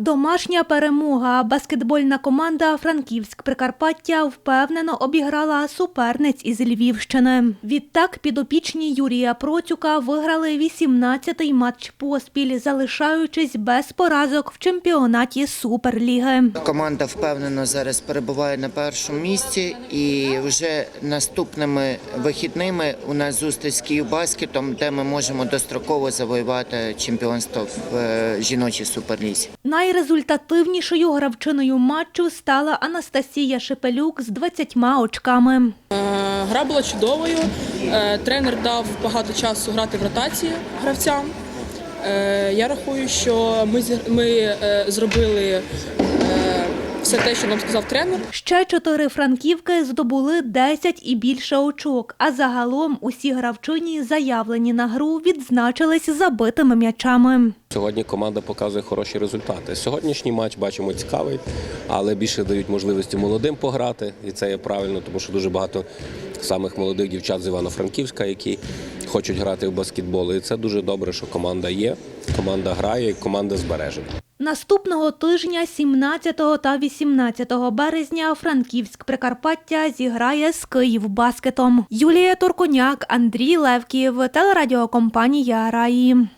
Домашня перемога. Баскетбольна команда Франківськ Прикарпаття впевнено обіграла суперниць із Львівщини. Відтак підопічні Юрія Процюка виграли 18-й матч поспіль, залишаючись без поразок в чемпіонаті Суперліги. Команда впевнено зараз перебуває на першому місці, і вже наступними вихідними у нас зустріч з Київбаскетом, де ми можемо достроково завоювати чемпіонство в е, жіночій суперлізі. Найрезультативнішою гравчиною матчу стала Анастасія Шепелюк з 20 очками. Е, Гра була чудовою. Е, Тренер дав багато часу грати в ротації гравцям. Е, Я рахую, що ми, ми зробили е, все те, що нам сказав тренер. Ще чотири франківки здобули 10 і більше очок, а загалом усі гравчині, заявлені на гру, відзначились забитими м'ячами. Сьогодні команда показує хороші результати. Сьогоднішній матч бачимо цікавий, але більше дають можливості молодим пограти, і це є правильно, тому що дуже багато самих молодих дівчат з Івано-Франківська, які хочуть грати в баскетбол. І це дуже добре, що команда є, команда грає, і команда збережена. Наступного тижня, 17 та 18 березня, Франківськ Прикарпаття зіграє з Київбаскетом. Юлія Турконяк, Андрій Левків, телерадіокомпанія Раї.